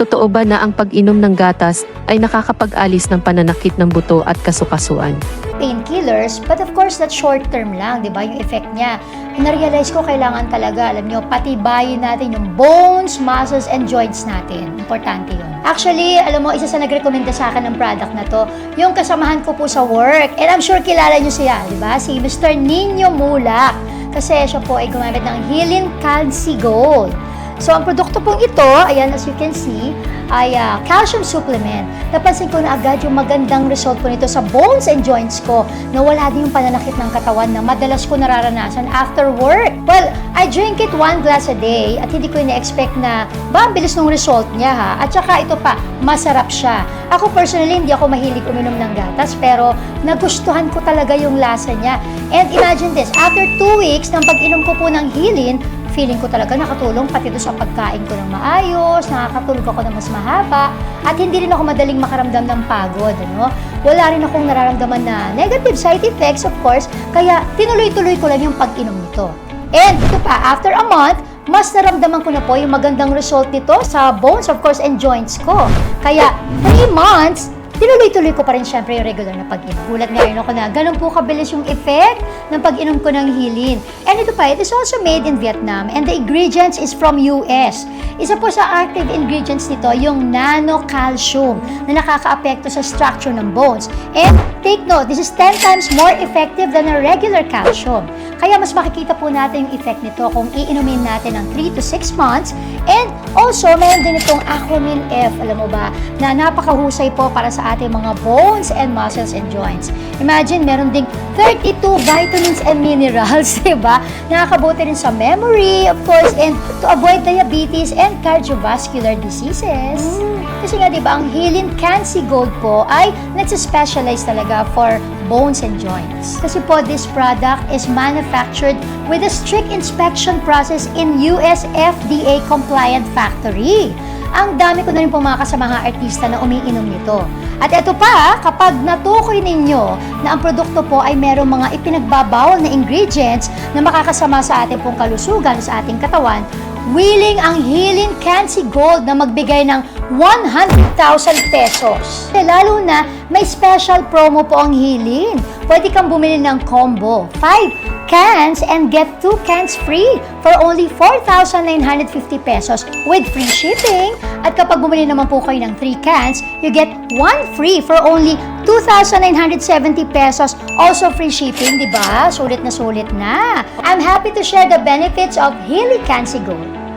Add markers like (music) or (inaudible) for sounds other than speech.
Totoo ba na ang pag-inom ng gatas ay nakakapag-alis ng pananakit ng buto at kasukasuan? painkillers, but of course, that's short term lang, di ba, yung effect niya. Na-realize ko, kailangan talaga, alam nyo, patibayin natin yung bones, muscles, and joints natin. Importante yun. Actually, alam mo, isa sa nagrekomenda sa akin ng product na to, yung kasamahan ko po sa work. And I'm sure kilala nyo siya, di ba? Si Mr. Nino Mulak. Kasi siya po ay gumamit ng Healing Calci Gold. So, ang produkto pong ito, ayan, as you can see, ay ah, calcium supplement. Napansin ko na agad yung magandang result po nito sa bones and joints ko na wala din yung pananakit ng katawan na madalas ko nararanasan after work. Well, I drink it one glass a day at hindi ko ina-expect na ba, ang bilis ng result niya ha. At saka ito pa, masarap siya. Ako personally, hindi ako mahilig uminom ng gatas pero nagustuhan ko talaga yung lasa niya. And imagine this, after two weeks ng pag-inom ko po ng Healin, feeling ko talaga nakatulong pati doon sa pagkain ko ng maayos, nakakatulog ako ng mas mahaba, at hindi rin ako madaling makaramdam ng pagod, ano? Wala rin akong nararamdaman na negative side effects, of course, kaya tinuloy-tuloy ko lang yung pag-inom nito. And ito pa, after a month, mas naramdaman ko na po yung magandang result nito sa bones, of course, and joints ko. Kaya, 3 months, tinuloy-tuloy ko pa rin syempre yung regular na pag-inom. Gulat nga rin ako na ganun po kabilis yung effect ng pag-inom ko ng hilin. And ito pa, it is also made in Vietnam and the ingredients is from US. Isa po sa active ingredients nito yung nano-calcium na nakakaapekto sa structure ng bones. And take note, this is 10 times more effective than a regular calcium. Kaya mas makikita po natin yung effect nito kung iinumin natin ng 3 to 6 months. And also, mayroon din itong Aquamin F, alam mo ba, na napakahusay po para sa ating mga bones and muscles and joints. Imagine, meron ding 32 vitamins and minerals, (laughs) di ba? Nakakabuti rin sa memory, of course, and to avoid diabetes and cardiovascular diseases. Kasi nga, di ba, ang Healing Cancy Gold po ay nagsispecialize talaga for bones and joints. Kasi po, this product is manufactured with a strict inspection process in US FDA compliant factory. Ang dami ko na rin po mga artista na umiinom nito. At ito pa, kapag natukoy ninyo na ang produkto po ay merong mga ipinagbabawal na ingredients na makakasama sa ating pong kalusugan, sa ating katawan, willing ang Healing Cancy Gold na magbigay ng 100,000 pesos. Lalo na may special promo po ang Healing. Pwede kang bumili ng combo. 5 cans and get 2 cans free for only 4,950 pesos with free shipping. At kapag bumili naman po kayo ng 3 cans, you get 1 free for only 2,970 pesos. Also free shipping, di ba? Sulit na sulit na. I'm happy to share the benefits of Healy Cancy Gold.